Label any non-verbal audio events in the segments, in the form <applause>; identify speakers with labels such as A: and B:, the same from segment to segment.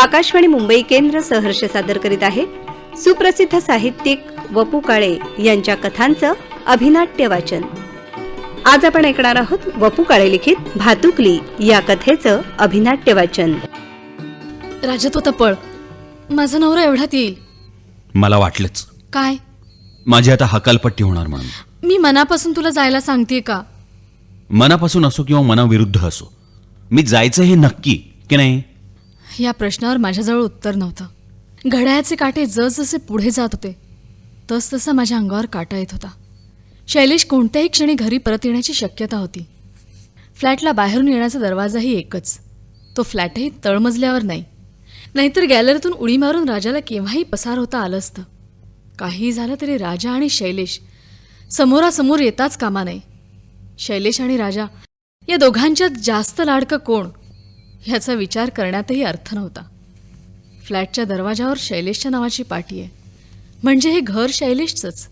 A: आकाशवाणी मुंबई केंद्र सहर्ष सादर करीत आहे. सुप्रसिद्ध साहित्यिक वपू काळे यांच्या कथांचं अभिनाट्य वाचन. आज आपण ऐकणार आहोत वपू काळे लिखित भातुकली या कथेचं अभिनाट्य वाचन.
B: राजा तो आता पळ माझा नवरा एवढ्यात येईल.
C: मला वाटलंच.
B: काय?
C: माझी आता हकालपट्टी होणार म्हणून.
B: मी मनापासून तुला जायला सांगतेय का?
C: मनापासून असो किंवा मनाविरुद्ध असो मी जायचं हे नक्की की नाही?
B: या प्रश्नावर माझ्याजवळ उत्तर नव्हतं. घड्याळाचे काटे जसजसे पुढे जात होते तसतसा माझ्या अंगावर काटा येत होता. शैलेश कोणत्याही क्षणी घरी परत येण्याची शक्यता होती. फ्लॅटला बाहेरून येण्याचा दरवाजाही एकच. तो फ्लॅटही तळमजल्यावर नाही. नाहीतर गॅलरीतून उडी मारून राजाला केव्हाही पसार होता आलं असतं काहीही झालं तरी राजा आणि शैलेश समोरासमोर येताच कामा नाही शैलेश आणि राजा या दोघांच्यात जास्त लाडकं कोण? ह्याचा विचार करण्यातही अर्थ नव्हता. फ्लॅटच्या दरवाजावर शैलेशच्या नावाची पाटी आहे. म्हणजे हे घर शैलेशचंच.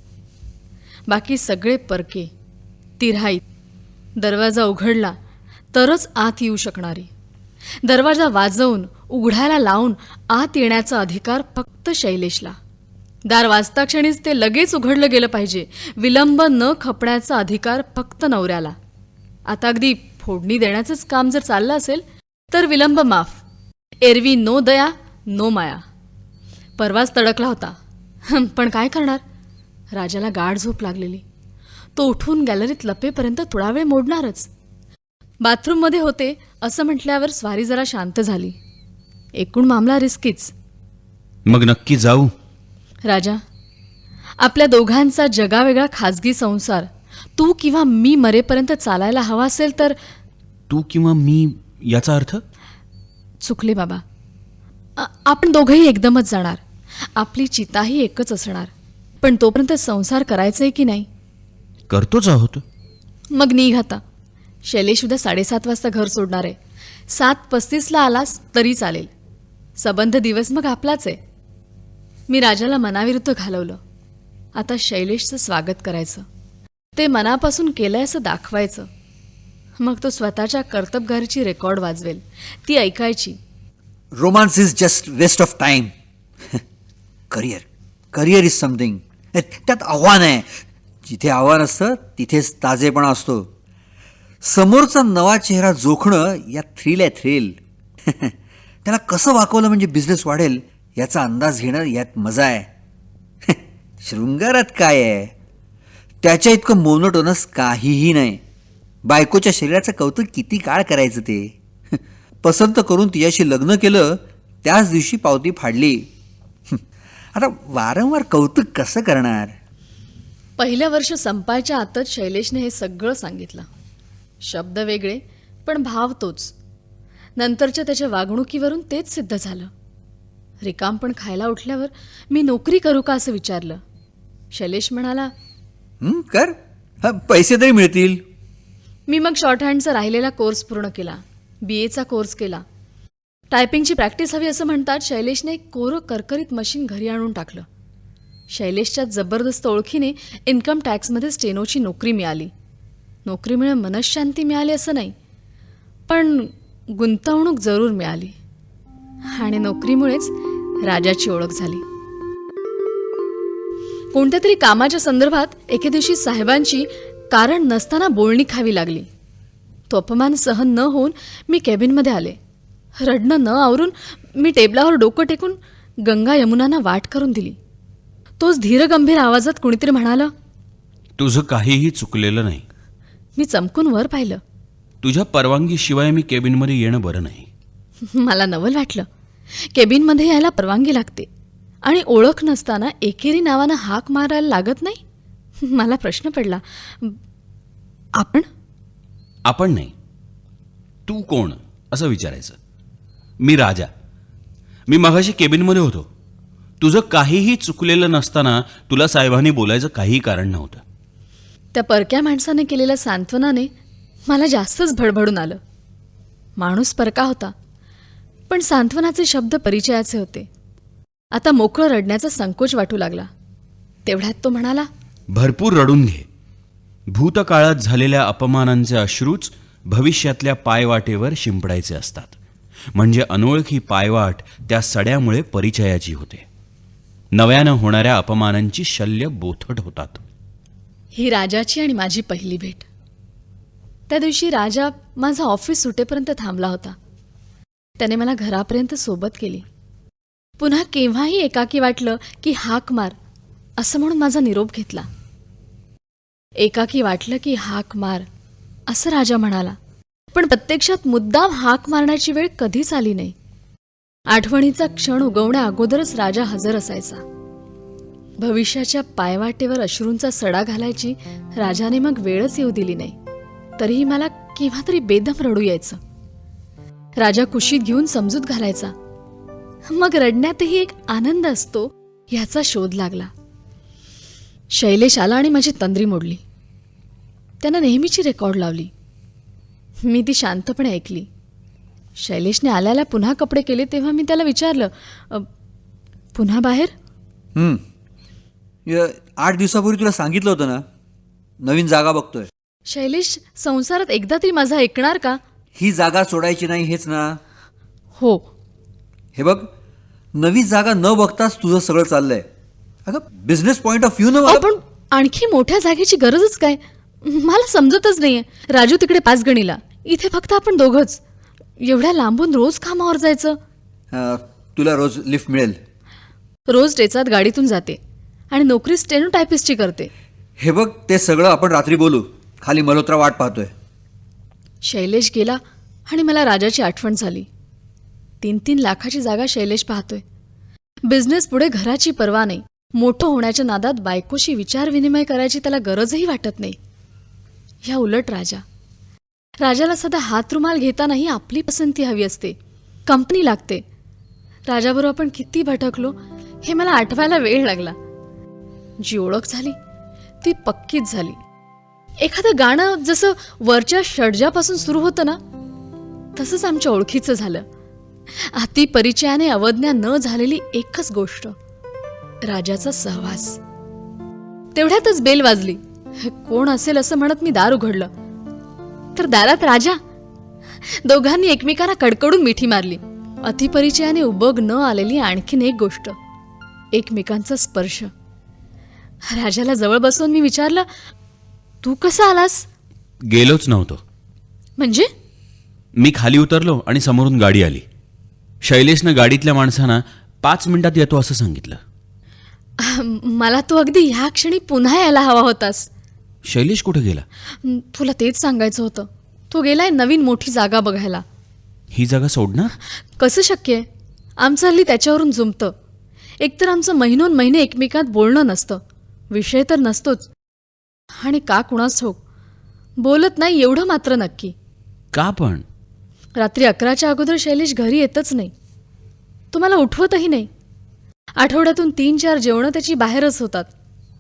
B: बाकी सगळे परके तिऱ्हाईत दरवाजा उघडला तरच आत येऊ शकणारी. दरवाजा वाजवून उघडायला लावून आत येण्याचा अधिकार फक्त शैलेशला. दार वाजता क्षणीच ते लगेच उघडलं गेलं पाहिजे विलंब न खपण्याचा अधिकार फक्त नवऱ्याला. आता अगदी फोडणी देण्याचंच काम जर चाललं असेल तर विलंब माफ. एरवी नो दया नो माया. परवाच तडकला होता. पण काय करणार? राजाला गाढ झोप लागलेली. तो उठून गॅलरीत लपेपर्यंत थोडा वेळ मोडणारच. बाथरूममध्ये होते असं म्हटल्यावर स्वारी जरा शांत झाली. एकूण मामला रिस्कीच.
C: मग नक्की जाऊ?
B: राजा आपल्या दोघांचा जगावेगळा खाजगी संसार. तू किंवा मी मरेपर्यंत चालायला हवा असेल तर
C: तू किंवा मी याचा अर्थ?
B: चुकले बाबा. आ- आपण दोघंही एकदमच जाणार. आपली चिताही एकच असणार. पण तोपर्यंत संसार करायचा आहे की नाही?
C: करतोच आहोत.
B: मग निघ आता. शैलेश उद्या साडेसात वाजता घर सोडणार आहे. सात पस्तीसला आलास तरी चालेल. सबंध दिवस मग आपलाच आहे. मी राजाला मनाविरुद्ध घालवलं. आता शैलेशचं स्वागत करायचं. ते मनापासून केलंय असं दाखवायचं. मग तो स्वतःच्या कर्तबगारीची रेकॉर्ड वाजवेल. ती ऐकायची.
D: Romance is just waste of time career career is something त्यात आव्हान आहे. जिथे आव्हान असतं तिथेच ताजेपणा असतो. समोरचा नवा चेहरा जोखणं या थ्रिल आहे थ्रिल <laughs> त्याला कसं वाकवलं म्हणजे बिझनेस वाढेल याचा अंदाज घेणं यात मजा आहे. <laughs> शृंगारात काय आहे? त्याच्या इतकं मोनोटोनस काहीही नाही. बायकोच्या शरीराचं कौतुक किती काळ करायचं ते? <laughs> पसंत करून तिच्याशी लग्न केलं त्याच दिवशी पावती फाडली. <laughs> आता वारंवार कौतुक कसं करणार?
B: पहिलं वर्ष संपायच्या आतच शैलेशने हे सगळं सांगितलं. शब्द वेगळे पण भाव तोच. नंतरच्या त्याच्या वागणुकीवरून तेच सिद्ध झालं. रिकाम पण खायला उठल्यावर मी नोकरी करू का असं विचारलं. शैलेश म्हणाला
D: कर. पैसे तरी मिळतील.
B: मी मग शॉर्ट हँडचा राहिलेला कोर्स पूर्ण केला. बी एचा कोर्स केला. टायपिंगची प्रॅक्टिस हवी असं म्हणतात शैलेशने एक कोरं करकरीत मशीन घरी आणून टाकलं. शैलेशच्या जबरदस्त ओळखीने इन्कम टॅक्समध्ये स्टेनोची नोकरी मिळाली. नोकरीमुळे मनशांती मिळाली असं नाही पण गुंतवणूक जरूर मिळाली. आणि नोकरीमुळेच राजाची ओळख झाली. कोणत्या तरी कामाच्या संदर्भात एके दिवशी साहेबांची कारण नसताना बोलणी खावी लागली. तो अपमान सहन न होऊन मी केबिनमध्ये आले. रडणं न आवरून मी टेबलावर डोकं टेकून गंगा यमुनांना वाट करून दिली. तोच धीरगंभीर आवाजात कुणीतरी म्हणालं
C: तुझं काहीही चुकलेलं नाही.
B: मी चमकून वर पाहिलं.
C: तुझ्या परवानगीशिवाय मी केबिनमध्ये येणं बरं नाही.
B: मला नवल वाटलं. केबिनमध्ये यायला परवानगी लागते आणि ओळख नसताना एकेरी नावानं हाक मारायला लागत नाही. <laughs> मला प्रश्न पडला. आपण?
C: आपण नाही. तू कोण? असं विचारायचं. मी राजा. मी मगाशी केबिनमध्ये होतो. तुझं काहीही चुकलेलं नसताना तुला साहेबांनी बोलायचं काही कारण नव्हतं.
B: त्या परक्या माणसाने केलेल्या सांत्वनाने मला जास्तच भडभडून आलं. माणूस परका होता. पण सांत्वनाचे शब्द परिचयाचे होते. आता मोकळं रडण्याचा संकोच वाटू लागला. तेवढ्यात तो म्हणाला
C: भरपूर रडून घे. भूतकाळात झालेल्या अपमानांचे अश्रूच भविष्यातल्या पायवाटेवर शिंपडायचे असतात. म्हणजे अनोळखी पायवाट त्या सड्यामुळे परिचयाची होते. नव्यानं होणाऱ्या अपमानांची शल्य बोथट होतात.
B: ही राजाची आणि माझी पहिली भेट. त्या दिवशी राजा माझा ऑफिस सुटेपर्यंत थांबला होता. त्याने मला घरापर्यंत सोबत केली. पुन्हा केव्हाही एकाकी वाटलं की हाक मार असं म्हणून माझा निरोप घेतला. एकाकी वाटलं की हाक मार असं राजा म्हणाला. पण प्रत्यक्षात मुद्दाम हाक मारण्याची वेळ कधीच आली नाही. आठवणीचा क्षण उगवण्या अगोदरच राजा हजर असायचा. भविष्याच्या पायवाटेवर अश्रूंचा सडा घालायची राजाने मग वेळच येऊ दिली नाही. तरीही मला केव्हा तरी बेदम रडू यायचं. राजा कुशीत घेऊन समजूत घालायचा. मग रडण्यातही एक आनंद असतो ह्याचा शोध लागला. शैलेश आला आणि माझी तंद्री मोडली. त्यानं नेहमीची रेकॉर्ड लावली. मी ती शांतपणे ऐकली. शैलेशने आल्याला पुन्हा कपडे केले तेव्हा मी त्याला विचारलं "अ, पुन्हा बाहेर.
D: य- आठ दिवसापूर्वी तुला सांगितलं होतं ना? नवीन जागा बघतोय.
B: शैलेश संसारात एकदा तरी माझा ऐकणार का?
D: ही जागा सोडायची नाही हेच ना?
B: हो.
D: हे बघ नवी जागा न बघताच तुझं सगळं चाललंय. अगं बिझनेस पॉईंट ऑफ व्ह्यू न
B: पण आणखी मोठ्या जागेची गरजच काय? मला समजतच नाहीये. राजू तिकडे पाच गणीला. इथे फक्त आपण दोघंच. एवढ्या लांबून रोज कामावर जायचं?
D: अं, तुला रोज लिफ्ट मिळेल.
B: रोज टेचात गाडीतून जाते आणि नोकरी स्टेनो टायपिस्टची करते.
D: हे बघ ते सगळं आपण रात्री बोलू. खाली मल्होत्रा वाट पाहतोय.
B: शैलेश गेला आणि मला राजाची आठवण झाली. तीन तीन लाखाची जागा शैलेश पाहतोय. बिझनेस पुढे घराची पर्वा नाही. मोठं होण्याच्या नादात बायकोशी विचारविनिमय करायची त्याला गरजही वाटत नाही. ह्या उलट राजा. राजाला सदा हात रुमाल घेतानाही आपली पसंती हवी असते. कंपनी लागते. राजाबरोबर आपण किती भटकलो हे मला आठवायला वेळ लागला. जी ओळख झाली ती पक्कीच झाली. एखादं गाणं जसं वरच्या षडजापासून सुरू होतं ना तसंच आमच्या ओळखीचं झालं. अति परिचयाने अवज्ञा न झालेली एकच गोष्ट राजाचा सहवास. तेवढ्यातच बेल वाजली. हे कोण असेल असं म्हणत मी दार उघडलं. तर दारात राजा. दोघांनी एकमेकांना कडकडून मिठी मारली. अतिपरिचयाने उबग न आलेली आणखीन एक गोष्ट. एकमेकांचा स्पर्श. राजाला जवळ बसवून मी विचारलं तू कसा आलास?
C: गेलोच नव्हतो.
B: म्हणजे?
C: मी खाली उतरलो आणि समोरून गाडी आली. शैलेशनं गाडीतल्या माणसांना पाच मिनिटात येतो असं सांगितलं.
B: मला तू अगदी ह्या क्षणी पुन्हा यायला हवा होतास.
C: शैलेश कुठे गेला?
B: तुला तेच सांगायचं होतं. तू गेलाय नवीन मोठी जागा बघायला.
C: ही जागा सोडणार?
B: कसं शक्य आहे? आमचं हल्ली त्याच्यावरून जुमतं. एकतर आमचं महिनोन महिने एकमेकात बोलणं नसतं. विषय तर नसतोच. आणि का कुणाच ठाऊक? बोलत नाही एवढं मात्र नक्की.
C: का पण?
B: रात्री अकराच्या अगोदर शैलेश घरी येतच नाही. तुम्हाला उठवतही नाही. आठवड्यातून तीन चार जेवणं त्याची बाहेरच होतात.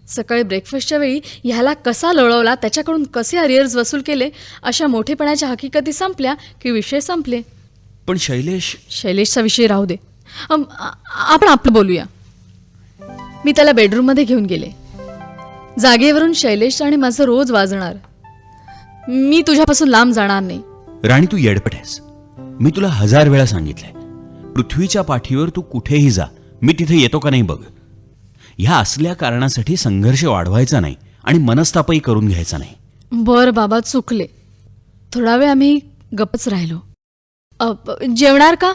B: सकाळी ब्रेकफास्टच्या वेळी ह्याला कसा लढवला त्याच्याकडून कसे अरियर्स वसूल केले अशा मोठेपणाच्या हकीकती संपल्या की विषय संपले.
C: पण शैलेश
B: शैलेशचा विषय राहू दे. आपण आपलं बोलूया. मी त्याला बेडरूममध्ये घेऊन गेले. जागेवरून शैलेश आणि माझं रोज वाजणार. मी तुझ्यापासून लांब जाणार नाही.
C: राणी तू येडपट आहेस. मी तुला हजार वेळा सांगितलंय. पृथ्वीच्या पाठीवर तू कुठेही जा. मी तिथे येतो का नाही बघ. ह्या असल्या कारणासाठी संघर्ष वाढवायचा नाही आणि मनस्तापही करून घ्यायचा नाही.
B: बर बाबा चुकले. थोडा वेळ आम्ही गप्पच राहिलो. अ, प- जेवणार का?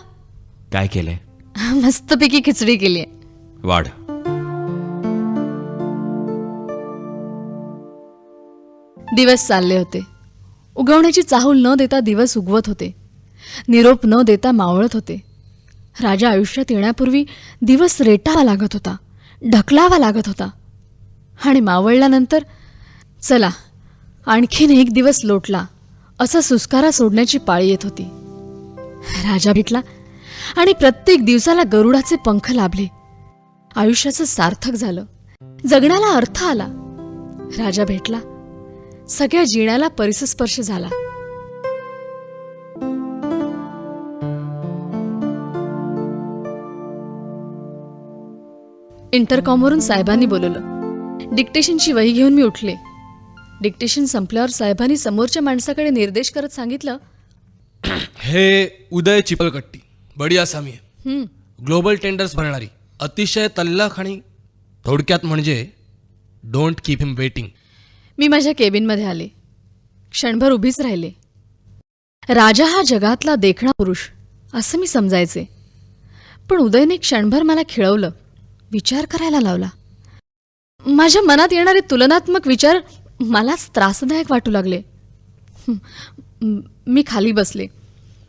C: काय केलंय?
B: मस्तपैकी खिचडी केली आहे.
C: वाढ.
B: दिवस चालले होते. उगवण्याची चाहूल न देता दिवस उगवत होते. निरोप न देता मावळत होते. राजा आयुष्यात येण्यापूर्वी दिवस रेटावा लागत होता. ढकलावा लागत होता. आणि मावळल्यानंतर चला आणखीन एक दिवस लोटला असा सुस्कारा सोडण्याची पाळी येत होती. राजा भेटला आणि प्रत्येक दिवसाला गरुडाचे पंख लाभले. आयुष्याचं सार्थक झालं. जगण्याला अर्थ आला. राजा भेटला. सगळ्या जिण्याला परिसस्पर्श झाला. इंटरकॉमवरून साहेबांनी बोलवलं. डिक्टेशनची वही घेऊन मी उठले. डिक्टेशन संपल्यावर साहेबांनी समोरच्या माणसाकडे निर्देश करत सांगितलं
E: हे उदय चिपलकट्टी बडी आसामी आहे. ग्लोबल टेंडर्स भरणारी अतिशय तल्लख आणि थोडक्यात म्हणजे डोंट कीप हिम वेटिंग
B: मी माझ्या केबिनमध्ये आले. क्षणभर उभीच राहिले. राजा हा जगातला देखणा पुरुष असं मी समजायचे. पण उदयने क्षणभर मला खिळवलं. विचार करायला लावला. माझ्या मनात येणारे तुलनात्मक विचार मलाच त्रासदायक वाटू लागले. म- खाली बसले.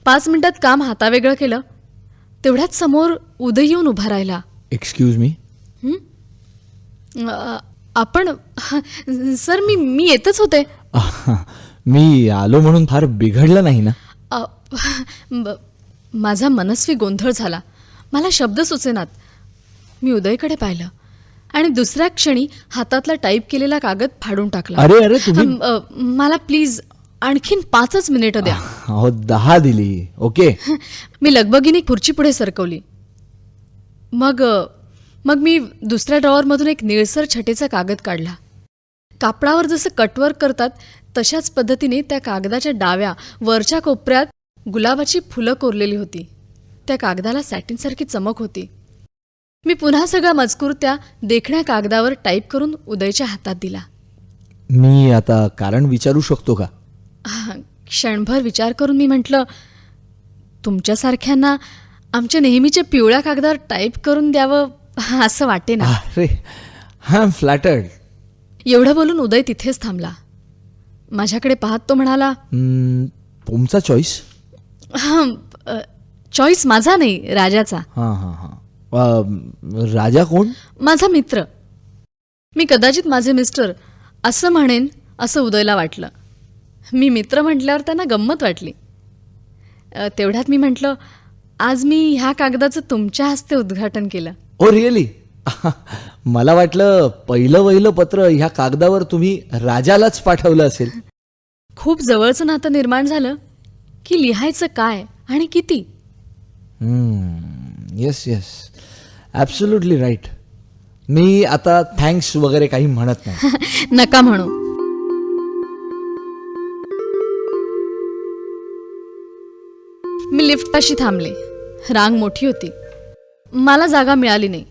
B: पाच मिनिटात काम हातावेगळं केलं. तेवढ्याच समोर उदय येऊन उभा राहिला.
F: एक्सक्यूज मी
B: आपण सर मी मी येतच होते.
F: मी आलो म्हणून फार बिघडलं नाही ना?
B: माझा मनस्वी गोंधळ झाला. मला शब्द सुचेनात. मी उदयकडे पाहिलं. आणि दुसऱ्या क्षणी हातातला टाईप केलेला कागद फाडून टाकला.
F: अरे अरे तुम्ही
B: अ, मला प्लीज आणखीन पाचच मिनिटं द्या.
F: अहो दहा दिली. ओके.
B: मी लगबगीने खुर्ची पुढे सरकवली. मग अ, मग मी दुसऱ्या ड्रॉवरमधून एक निळसर छटेचा कागद काढला. कापडावर जसं कटवर्क करतात तशाच पद्धतीने त्या कागदाच्या डाव्या वरच्या कोपऱ्यात गुलाबाची फुलं कोरलेली होती. त्या कागदाला सॅटिनसारखी चमक होती. मी पुन्हा सगळा मजकूर त्या देखण्या कागदावर टाईप करून उदयच्या हातात दिला.
F: मी आता कारण विचारू शकतो का?
B: क्षणभर विचार करून मी म्हटलं तुमच्यासारख्यांना आमच्या नेहमीच्या पिवळ्या कागदावर टाईप करून द्यावं असं वाटे ना.
F: अरे हा फ्लॅटर्ड
B: एवढं बोलून उदय तिथेच थांबला. माझ्याकडे पाहत तो म्हणाला
F: तुमचा चॉईस
B: हां चॉईस माझा नाही राजाचा.
F: हां हां हां. राजा कोण?
B: माझा मित्र. मी कदाचित माझे मिस्टर असं म्हणेन असं उदयला वाटलं. मी मित्र म्हटल्यावर त्यांना गंमत वाटली. तेवढ्यात मी म्हटलं आज मी ह्या कागदाचं तुमच्या हस्ते उद्घाटन केलं.
F: ओ रिअली <laughs> मला वाटलं पहिलं वहिलं पत्र ह्या कागदावर तुम्ही राजालाच पाठवलं असेल.
B: खूप जवळचं नातं निर्माण झालं की लिहायचं काय आणि किती?
F: येस येस ॲब्सोल्युटली राईट मी आता थँक्स वगैरे काही म्हणत नाही. <laughs>
B: नका म्हणू. मी लिफ्टपाशी थांबले. रांग मोठी होती. मला जागा मिळाली नाही.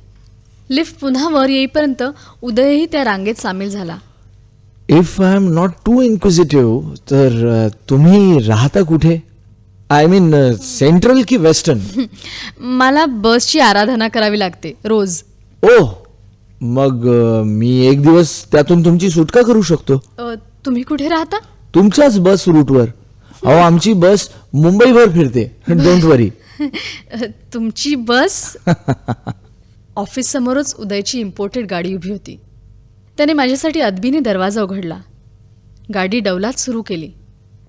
B: लिफ्ट पुन्हा वर येईपर्यंत उदयही त्या रांगेत सामील झाला.
F: If I am not too inquisitive तर अ, तुम्ही राहता कुठे? आय मीन सेंट्रल की वेस्टर्न? <laughs>
B: मला बसची आराधना करावी लागते रोज.
F: ओ मग अ, मी एक दिवस त्यातून तुमची सुटका करू शकतो?
B: अ, तुम्ही कुठे राहता?
F: तुमच्याच बस रूटवर. अहो आमची बस मुंबईभर फिरते. डोंट वरी <laughs>
B: तुमची बस? <laughs> ऑफिस समोरच उदयची इम्पोर्टेड गाडी उभी होती. त्याने माझ्यासाठी अदबीने दरवाजा उघडला. गाडी डौलात सुरू केली.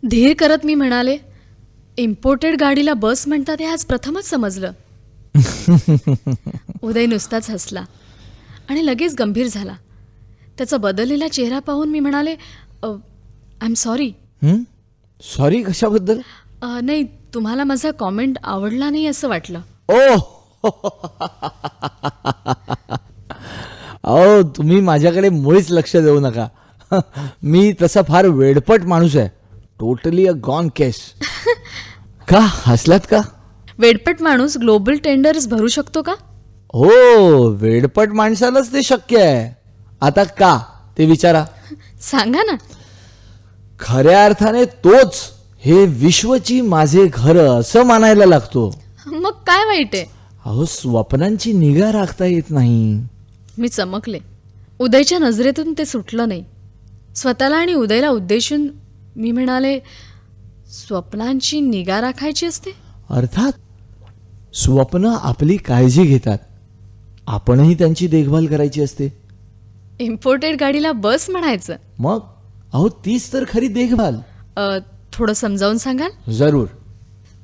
B: धीर करत मी म्हणाले इम्पोर्टेड गाडीला बस म्हणतात हे आज प्रथमच समजलं. <laughs> उदय नुसताच हसला आणि लगेच गंभीर झाला. त्याचा बदललेला चेहरा पाहून मी म्हणाले आय एम सॉरी
F: सॉरी कशाबद्दल?
B: नाही तुम्हाला माझा कॉमेंट आवडला नाही असं वाटलं.
F: ओ! अहो तुम्ही माझ्याकडे मुळीच लक्ष देऊ नका. <laughs> मी तसा फार वेडपट माणूस आहे. टोटली अ गॉन केस का? हसलात का?
B: वेडपट माणूस ग्लोबल टेंडर्स भरू शकतो का?
F: हो वेडपट माणसालाच ते शक्य आहे. आता का? ते विचारा.
B: सांगा ना.
F: खऱ्या अर्थाने तोच हे विश्वची माझे घर असं मानायला लागतो.
B: मग काय वाईट आहे?
F: अहो स्वप्नांची निगा राखता येत नाही.
B: मी चमकले. उदयच्या नजरेतून ते सुटलं नाही. स्वतःला आणि उदयला उद्देशून मी म्हणाले स्वप्नांची निगा राखायची असते?
F: अर्थात स्वप्न आपली काळजी घेतात. आपणही त्यांची देखभाल करायची असते.
B: इम्पोर्टेड गाडीला बस म्हणायचं.
F: मग अहो तीच तर खरी देखभाल.
B: अ, थोडं समजावून सांगाल?
F: जरूर.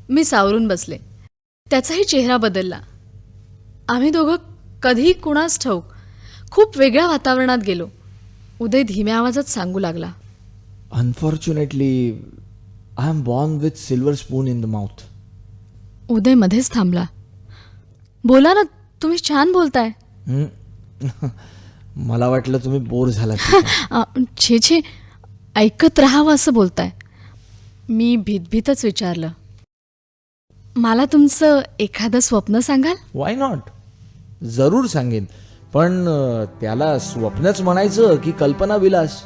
B: मी सावरून बसले. त्याचाही चेहरा बदलला. आम्ही दोघं कधी कुणास ठाऊक खूप वेगळ्या वातावरणात गेलो. उदय धीम्या आवाजात सांगू लागला.
F: Unfortunately I am born with silver spoon in the mouth
B: Uday मध्येच थांबला. बोला ना तुम्ही छान बोलताय. <laughs>
F: मला वाटलं तुम्ही बोर झालात. <laughs>
B: अ, छे छे ऐकत राहावं असं बोलताय. मी भीतभीतच विचारलं. मला तुमचं एखादं स्वप्न सांगाल?
F: वाय नॉट जरूर सांगेन. पण अं, त्याला स्वप्नच म्हणायचं की कल्पना विलास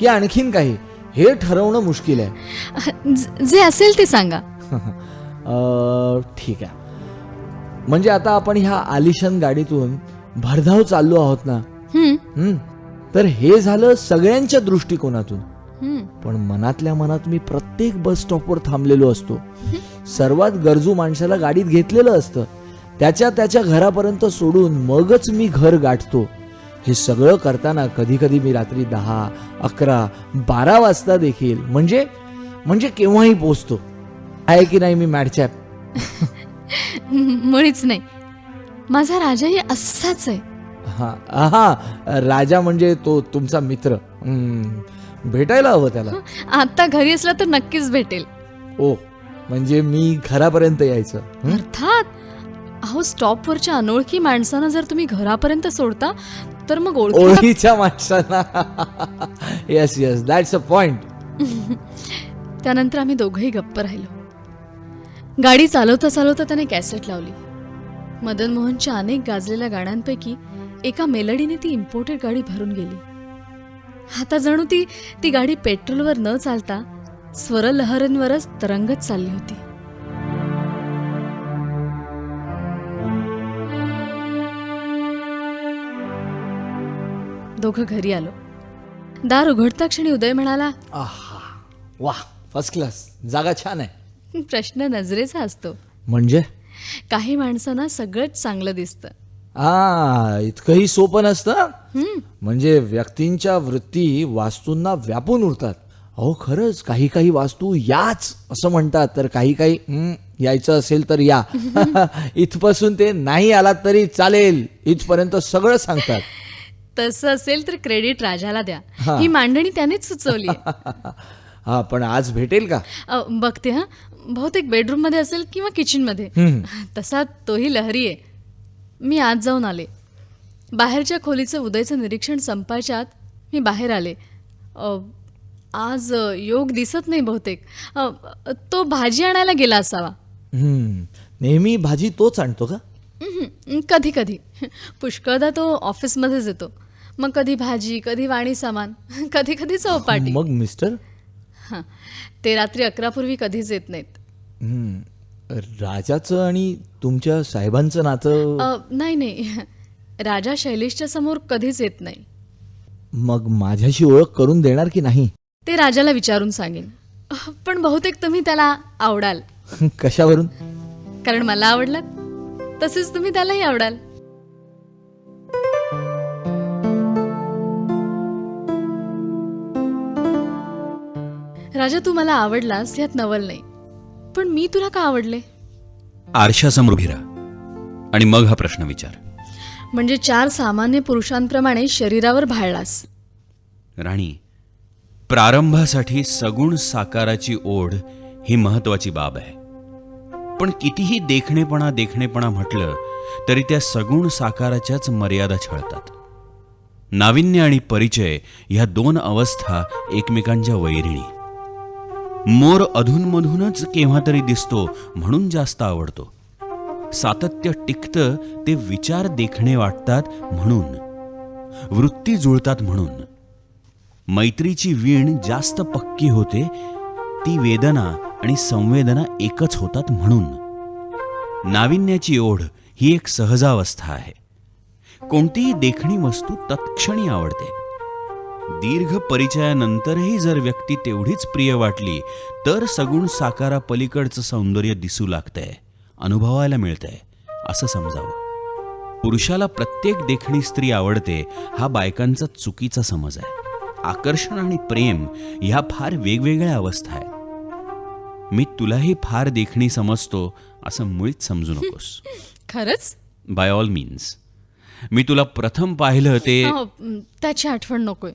F: की आणखीन काही? हे ठरवणं मुश्किल आहे.
B: ज- असेल ते सांगा. <laughs>
F: अं, ठीक आहे. म्हणजे आता आपण ह्या आलिशान गाडीतून भरधाव चाललो आहोत ना?
B: हं?
F: तर हे झालं सगळ्यांच्या दृष्टिकोनातून. पण मनातल्या मनात मी प्रत्येक बस स्टॉपवर थांबलेलो असतो. सर्वात गरजू माणसाला गाडीत घेतलेलं असतं. त्याच्या त्याच्या घरापर्यंत सोडून मगच मी घर गाठतो. हे सगळं करताना कधी कधी मी रात्री दहा अकरा बारा वाजता देखील म्हणजे म्हणजे केव्हाही पोचतो आहे की नाही मी मॅडचॅप
B: मुळीच नाही. माझा राजाही असाच आहे.
F: हा हा राजा म्हणजे तो तुमचा मित्र. भेटायला हवं त्याला.
B: आता घरी असला तर नक्कीच भेटेल.
F: ओ म्हणजे मी घरापर्यंत यायचं?
B: अर्थात अहो स्टॉपवरच्या अनोळखी माणसांना जर तुम्ही घरापर्यंत सोडता तर मग ओळखी
F: ओळखीच्या <laughs> माणसांना. Yes yes that's a point
B: त्यानंतर आम्ही दोघंही गप्प राहिलो. गाडी चालवता चालवता त्याने कॅसेट लावली. मदन मोहनच्या अनेक गाजलेल्या गाण्यांपैकी एका मेलडीने ती इम्पोर्टेड गाडी भरून गेली. आता जणू ती ती गाडी पेट्रोलवर न चालता स्वरलहरींवरच तरंगत चालली होती. दोघं घरी आलो. दार उघडता क्षणी उदय म्हणाला
F: आहा वा फर्स्ट क्लास जागा छान आहे.
B: प्रश्न नजरेचा असतो.
F: म्हणजे?
B: काही माणसांना सगळंच चांगलं दिसतं.
F: आ इतकंही सोपं नसतं? म्हणजे व्यक्तींच्या वृत्ती वास्तूंना व्यापून उरतात. अहो खरंच काही काही वास्तू याच असं म्हणतात तर काही काही "हं, यायचं असेल तर या. <laughs> इथपासून ते नाही आलात तरी चालेल. इथपर्यंत सगळं सांगतात.
B: तसं असेल तर क्रेडिट राजाला द्या.
F: हा.
B: ही मांडणी त्यानेच सुचवली. <laughs>
F: हा पण आज भेटेल का?
B: बघते हा. बहुतेक बेडरूममध्ये असेल किंवा किचनमध्ये तसा तोही लहरी आहे. मी आत जाऊन आले. बाहेरच्या खोलीचं उदयचं निरीक्षण संपायच्यात मी बाहेर आले. अ, आज अ, योग दिसत नाही बहुतेक. अ, तो भाजी आणायला गेला असावा.
F: हम्म, नेहमी भाजी तोच आणतो का?
B: कधी कधी पुष्कळदा तो ऑफिसमध्येच येतो. मग कधी भाजी कधी वाणी सामान <laughs> कधी कधी चौपाटी.
F: मग मिस्टर?
B: हां ते रात्री अकरापूर्वी कधीच येत नाहीत.
F: राजाचं आणि तुमच्या साहेबांचं नातं?
B: अ, नाही नाही. <laughs> राजा शैलेशच्या समोर कधीच येत नाही.
F: मग माझ्याशी ओळख करून देणार की नाही?
B: ते राजाला विचारून सांगेन. पण बहुतेक तुम्ही त्याला आवडाल. <laughs>
F: कशावरून?
B: कारण मला आवडलात तसेच तुम्ही त्यालाही आवडाल. राजा तू मला आवडलास यात नवल नाही. पण मी तुला का आवडले?
C: आरशासमोर उभी राहा आणि मग हा प्रश्न विचार.
B: म्हणजे चार सामान्य पुरुषांप्रमाणे शरीरावर भाळलास.
C: राणी प्रारंभासाठी सगुण साकाराची ओढ ही महत्वाची बाब आहे. पण कितीही देखणेपणा देखणेपणा म्हटलं तरी त्या सगुण साकाराच्याच मर्यादा छळतात. नाविन्य आणि परिचय ह्या दोन अवस्था एकमेकांच्या वैरिणी. मोर अधूनमधूनच केव्हा तरी दिसतो म्हणून जास्त आवडतो. सातत्य टिकतं ते विचार देखणे वाटतात म्हणून. वृत्ती जुळतात म्हणून. मैत्रीची वीण जास्त पक्की होते ती वेदना आणि संवेदना एकच होतात म्हणून. नाविन्याची ओढ ही एक सहजावस्था आहे. कोणतीही देखणी वस्तू तत्क्षणी आवडते. दीर्घ परिचयानंतरही जर व्यक्ती तेवढीच प्रिय वाटली तर सगुण साकारा पलीकडचं सौंदर्य दिसू लागतंय अनुभवायला मिळतंय असं समजावं. पुरुषाला प्रत्येक देखणी स्त्री आवडते हा बायकांचा चुकीचा समज आहे. आकर्षण आणि प्रेम ह्या फार वेगवेगळ्या अवस्था आहेत. मी तुलाही फार देखणी समजतो असं मुळीच समजू नकोस. <laughs>
B: खरंच?
C: बाय ऑल मीन्स मी तुला प्रथम पाहिलं ते
B: त्याची आठवण नकोय.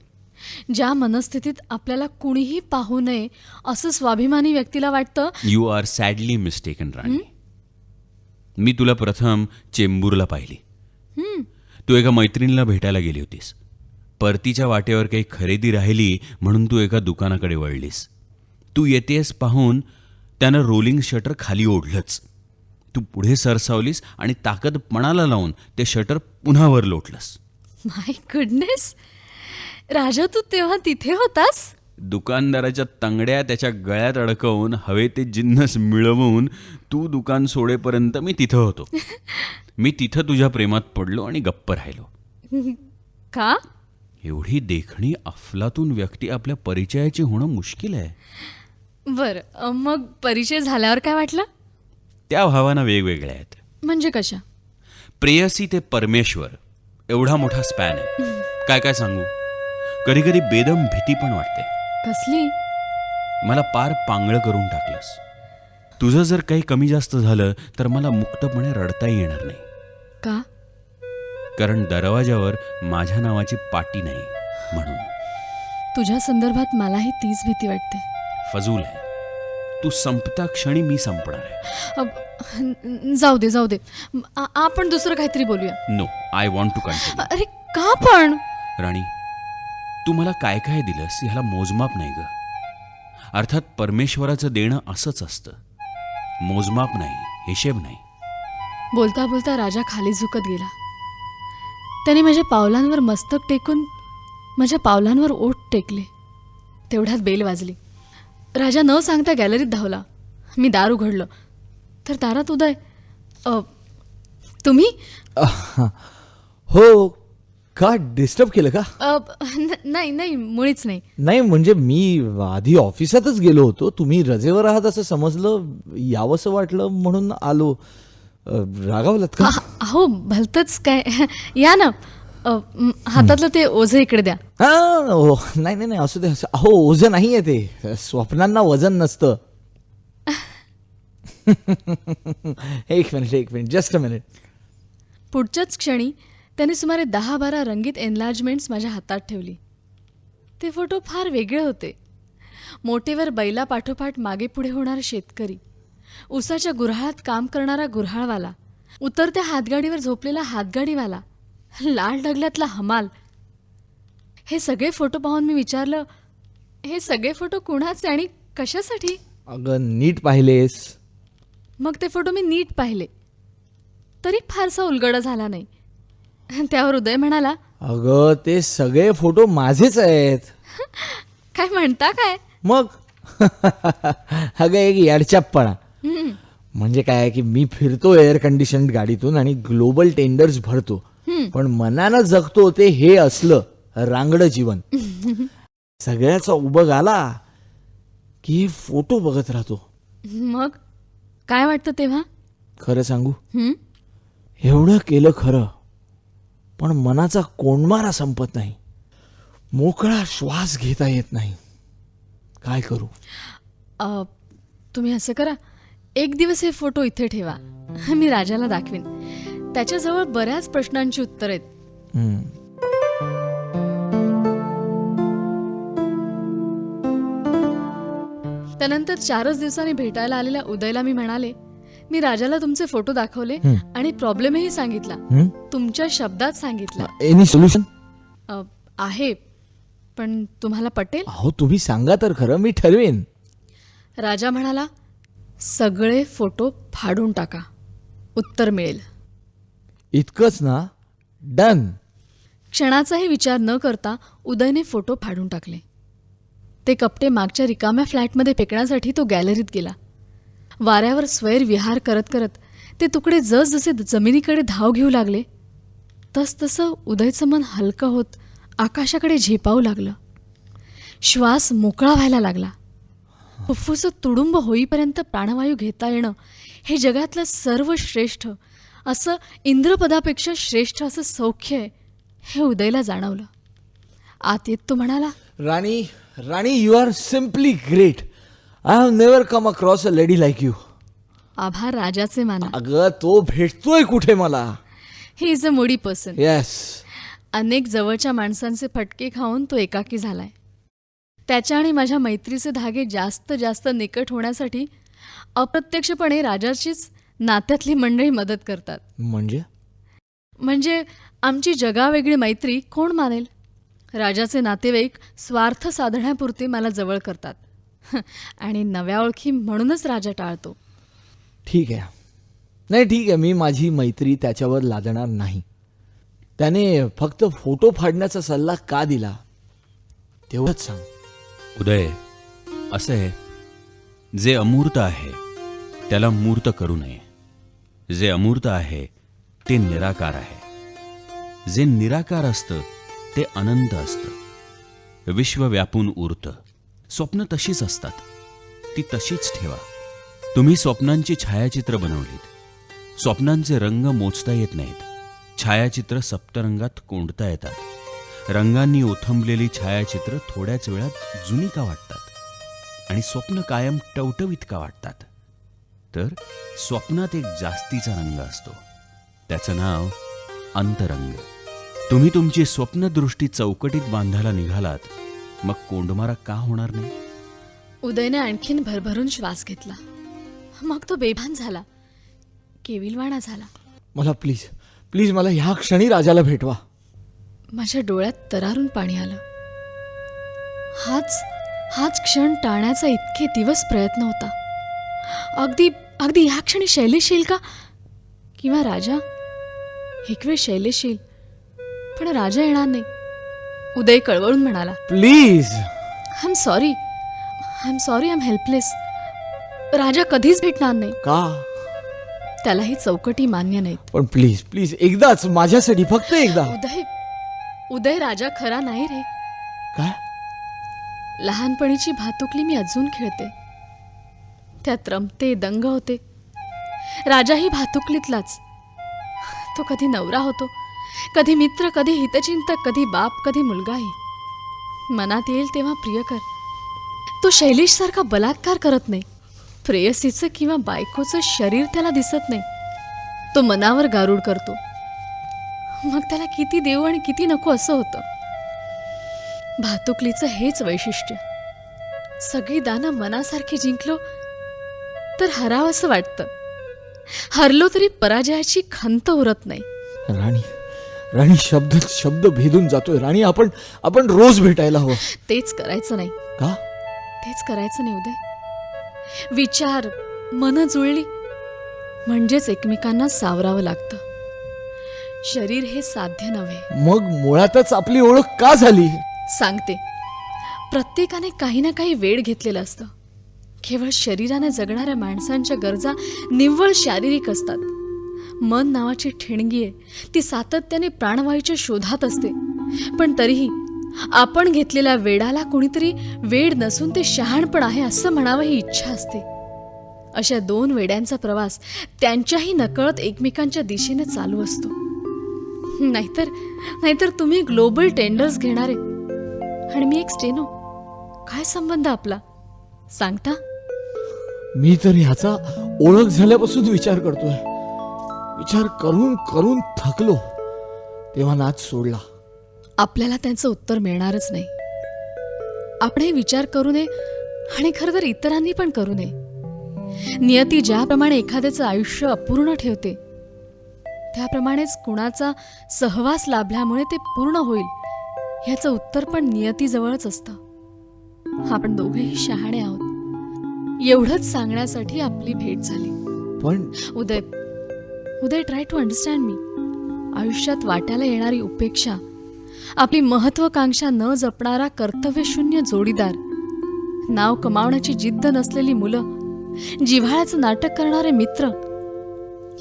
B: ज्या मनस्थितीत आपल्याला कुणीही पाहू नये असं स्वाभिमानी व्यक्तीला वाटतं?
C: You are sadly mistaken Rani मी तुला प्रथम चेंबूरला पाहिली. तू एका मैत्रिणीला भेटायला गेली होतीस. परतीच्या वाटेवर काही खरेदी राहिली म्हणून तू एका दुकानाकडे वळलीस. तू येतेस पाहून त्यानं रोलिंग शटर खाली ओढलंच. तू पुढे सरसावलीस आणि ताकद पणाला लावून ते शटर पुन्हा वर लोटलंस.
B: माय गुडनेस राजा तू तेव्हा तिथे होतास?
C: दुकानदाराच्या तंगड्या त्याच्या गळ्यात अडकवून हवे ते जिन्नस मिळवून तू दुकान सोडेपर्यंत मी तिथं होतो. <laughs> मी तिथं तुझ्या प्रेमात पडलो आणि गप्प राहिलो. <laughs>
B: का?
C: एवढी देखणी अफलातून व्यक्ती आपल्या परिचयाची होणं मुश्किल आहे.
B: बरं मग परिचय झाल्यावर काय वाटलं?
C: त्या भावाना वेगवेगळ्या आहेत.
B: म्हणजे कशा?
C: प्रेयसी ते परमेश्वर एवढा मोठा स्पॅन आहे. <laughs> काय काय सांगू? कधी कधी बेदम भीती पण वाटते.
B: कसली?
C: मला पार पांगळ करून टाकलंस. तुझं जर काही कमी जास्त झालं तर मला मुक्तपणे रडताही येणार नाही.
B: का?
C: कारण दरवाजावर माझ्या नावाची पाटी नाही म्हणून.
B: तुझ्या संदर्भात मलाही तीच भीती वाटते.
C: फजूल आहे. तू संपता क्षणी मी संपणार आहे.
B: अब, जाऊ दे जाऊ दे. आ- आपण दुसरं काहीतरी बोलूया.
C: No I want to continue
B: अरे का पण?
C: राणी तू मला काय काय दिलंस ह्याला मोजमाप नाही ग. अर्थात परमेश्वराचं देणं असंच असतं. मोजमाप नाही हिशेब नाही.
B: बोलता बोलता राजा खाली झुकत गेला. त्याने माझ्या पावलांवर मस्तक टेकून माझ्या पावलांवर ओठ टेकले. तेवढ्यात बेल वाजली. राजा न सांगता गॅलरीत धावला. मी दार उघडलं. तर दारात उदय अ, तुम्ही?
F: हो का डिस्टर्ब केलं का?
B: अ, न- नाही नाही मुळीच नाही.
F: नाही म्हणजे मी आधी ऑफिसातच गेलो होतो. तुम्ही रजेवर आहात असं समजलं यावंसं वाटलं म्हणून आलो. अ, रागावलात का?
B: अह, अहो भलतंच काय. या ना. अ, म, हातातलं ते ओझं इकडे द्या.
F: हा हो. नाही नाही नाही असू दे असं- अहो ओझं नाही आहे ते. स्वप्नांना वजन नसतं. <laughs> एक मिनिट एक मिनिट जस्ट अ मिनिट
B: पुढच्याच क्षणी त्याने सुमारे दहा बारा रंगीत एनलार्जमेंट्स माझ्या हातात ठेवली. ते फोटो फार वेगळे होते. मोठेवर बैला पाठोपाठ मागे पुढे होणारा शेतकरी उसाच्या गुऱ्हाळात काम करणारा गुऱ्हाळवाला उतरत्या हातगाडीवर झोपलेला हातगाडीवाला लाल डगल्यातला हमाल. हे सगळे फोटो पाहून मी विचारलं हे सगळे फोटो कुणाचे आणि कशासाठी?
F: अगं नीट पाहिलेस.
B: मग ते फोटो मी नीट पाहिले. तरी फारसा उलगडा झाला नाही. <laughs> त्यावर उदय म्हणाला
F: अगं ते सगळे फोटो माझेच आहेत. <laughs>
B: काय म्हणता काय?
F: मग? <laughs> अगं एक याडचापणा म्हणजे काय आहे की मी फिरतो एअर कंडिशन गाडीतून आणि ग्लोबल टेंडर्स भरतो. पण मनानं जगतो ते हे असलं रांगडं जीवन. सगळ्याचा उबग आला की हे फोटो बघत राहतो.
B: मग? काय वाटतं तेव्हा?
F: खरं सांगू? एवढं केलं खरं पण मनाचा कोंडमारा संपत नाही. मोकळा श्वास घेता येत नाही. काय करू?
B: अ, तुम्ही असं करा. एक दिवस हे फोटो इथे ठेवा. मी राजाला दाखवीन. त्याच्याजवळ बऱ्याच प्रश्नांची उत्तर आहेत.
F: हम्म.
B: त्यानंतर चारच दिवसांनी भेटायला आलेल्या उदयला मी म्हणाले मी राजाला तुमचे फोटो दाखवले आणि प्रॉब्लेमही सांगितला? तुमच्या शब्दात सांगितला.
F: एनी सोल्युशन
B: अ, आहे पण तुम्हाला पटेल?
F: अहो तुम्ही सांगा तर खरं मी ठरवेन.
B: राजा म्हणाला सगळे फोटो फाडून टाका. उत्तर मिळेल.
F: इतकंच ना? डन
B: क्षणाचाही विचार न करता उदयने फोटो फाडून टाकले. ते कपटे मागच्या रिकाम्या फ्लॅटमध्ये फेकण्यासाठी तो गॅलरीत गेला. वाऱ्यावर स्वैर विहार करत करत ते तुकडे जसजसे जमिनीकडे धाव घेऊ लागले तसतसं उदयचं मन हलकं होत आकाशाकडे झेपावू लागलं. श्वास मोकळा व्हायला लागला. फुफ्फुसं तुडुंब होईपर्यंत प्राणवायू घेता येणं हे जगातलं सर्वश्रेष्ठ असं इंद्रपदापेक्षा श्रेष्ठ असं सौख्य आहे हे उदयला जाणवलं. आत येत तो म्हणाला
F: राणी राणी you are simply great I have never come across a lady like you
B: आभार राजाचे माना.
F: अगं तो भेटतोय कुठे मला?
B: He is a moody person
F: yes
B: अनेक जवळच्या माणसांचे फटके खाऊन तो एकाकी झालाय. त्याच्या आणि माझ्या मैत्रीचे धागे जास्त जास्त निकट होण्यासाठी अप्रत्यक्षपणे राजाचीच नात्यातली मंडळी मदत करतात.
F: म्हणजे?
B: म्हणजे आमची जगावेगळी मैत्री कोण मानेल? राजाचे नातेवाईक स्वार्थ साधण्यापुरते मला जवळ करतात. <laughs> आणि नव्या ओळखी म्हणूनच राजा टाळतो.
F: ठीक आहे. नाही ठीक आहे. मी माझी मैत्री त्याच्यावर लादणार नाही. त्याने फक्त फोटो फाडण्याचा सल्ला का दिला तेवढंच सांग.
C: उदय असं आहे. जे अमूर्त आहे त्याला मूर्त करू नये. जे अमूर्त आहे ते निराकार आहे. जे निराकार असतं ते अनंत असतं. विश्व व्यापून उरतं. स्वप्न तशीच असतात. ती तशीच ठेवा. तुम्ही स्वप्नांची छायाचित्र बनवलीत. स्वप्नांचे रंग मोजता येत नाहीत. छायाचित्र सप्तरंगात कोंडता येतात. रंगांनी ओथंबलेली छायाचित्र थोड्याच वेळात जुनी का वाटतात? आणि स्वप्न कायम टवटवीत का वाटतात? तर स्वप्नात एक जास्तीचा रंग असतो. त्याचं नाव अंतरंग. तुम्ही तुमची स्वप्नदृष्टी चौकटीत बांधायला निघालात मग कोंडमारा का होणार नाही?
B: उदयने आणखीन भरभरून श्वास घेतला. मग तो बेभान झाला. केविलवाणा झाला.
F: मला प्लीज प्लीज मला ह्या क्षणी राजाला भेटवा.
B: माझ्या डोळ्यात तरारून पाणी आलं. हाच हाच क्षण टाळण्याचा इतके दिवस प्रयत्न होता. अगदी अगदी ह्या क्षणी शैलेश येईल का? किंवा राजा? एक वेळ शैलेश येईल पण राजा येणार नाही. उदय कळवळून म्हणाला
F: please
B: I am sorry I am sorry I am helpless Raja कधीच भेटणार नाही.
F: का?
B: त्याला ही चौकटी मान्य नाहीत.
F: पण प्लीज प्लीज एकदाच माझ्यासाठी फक्त एकदा.
B: उदय उदय राजा खरा नाही रे.
F: काय?
B: लहानपणीची भातुकली मी अजून खेळते. त्यात रमते दंग होते. राजा ही भातुकलीतलाच. तो कधी नवरा होतो कधी मित्र कधी हितचिंतक कधी बाप कधी मुलगाही. मनात येईल तेव्हा प्रियकर तो शैलेश सारखा बलात्कार करत नाही. प्रेयसीचं किंवा बायकोचं शरीर त्याला दिसत नाही. तो मनावर गारूड करतो. मग त्याला किती देऊ आणि किती नको असं होतं. भातुकलीचं हेच वैशिष्ट्य. सगळी दानं मनासारखी जिंकलो तर हराव असं वाटतं. हरलो तरी पराजयाची खंत उरत नाही.
F: राणी राणी शब्द शब्द भेदून जातोय. राणी आपण आपण रोज भेटायला हवं.
B: तेच करायचं नाही.
F: का?
B: तेच करायचं नाही उदय. विचार मन जुळली. म्हणजेच एकमेकांना सावरावं लागतं. शरीर हे साध्य नव्हे.
F: मग मुळातच आपली ओळख का झाली?
B: सांगते. प्रत्येकाने काही ना काही वेळ घेतलेलं असतं. केवळ शरीराने जगणाऱ्या माणसांच्या गरजा निव्वळ शारीरिक असतात. मन नावाची ठिणगी आहे. ती सातत्याने प्राणवायूच्या शोधात असते. पण तरीही आपण घेतलेल्या वेडाला कोणीतरी वेड नसून ते शहाणपण आहे असं म्हणावं ही इच्छा असते. अशा दोन वेड्यांचा प्रवास त्यांच्याही नकळत एकमेकांच्या दिशेने चालू असतो. नाहीतर नाहीतर तुम्ही ग्लोबल टेंडर्स घेणारे. आणि मी एक स्टेनो. काय संबंध आपला? सांगता?
F: मी तर ह्याचा ओळख झाल्यापासून विचार करतोय. विचार करून करून थकलो. तेव्हा नाच सोडला.
B: आपल्याला त्यांचं उत्तर मिळणारच नाही. आपण हे विचार करू नये आणि खरं तर इतरांनी पण करू नये. नियती ज्याप्रमाणे एखाद्याचं आयुष्य अपूर्ण ठेवते त्याप्रमाणेच कुणाचा सहवास लाभल्यामुळे ते पूर्ण होईल ह्याचं उत्तर पण नियतीजवळच असतं. आपण दोघेही शहाणे आहोत. एवढंच सांगण्यासाठी आपली भेट झाली.
F: पण
B: Uday Uday try to understand मी आयुष्यात वाट्याला येणारी उपेक्षा आपली महत्वाकांक्षा न जपणारा कर्तव्यशून्य जोडीदार नाव कमावण्याची जिद्द नसलेली मुलं जिव्हाळ्याचं नाटक करणारे मित्र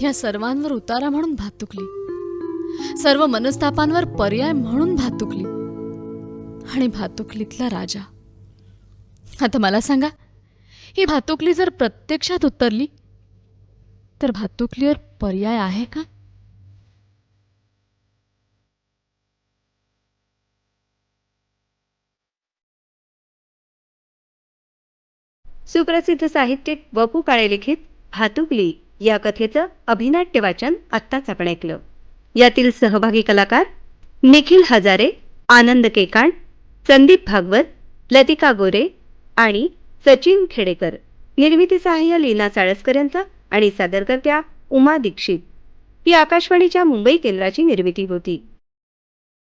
B: या सर्वांवर उतारा म्हणून भातुकली सर्व मनस्तापांवर पर्याय म्हणून भातुकली आणि भातुकलीतला राजा. आता मला सांगा ही भातुकली जर प्रत्यक्षात उतरली तर भातुकलीवर पर्याय आहे का?
A: सुप्रसिद्ध साहित्यिक वपू काळे लिखित भातुकली या कथेचं अभिनाट्य वाचन आत्ताच आपण ऐकलं. यातील सहभागी कलाकार निखिल हजारे आनंद केकाण संदीप भागवत लतिका गोरे आणि सचिन खेडेकर. निर्मिती सहाय्य लीना साळसकर यांचा आणि सादरकर्त्या उमा दीक्षित. ही आकाशवाणीच्या मुंबई केंद्राची निर्मिती होती.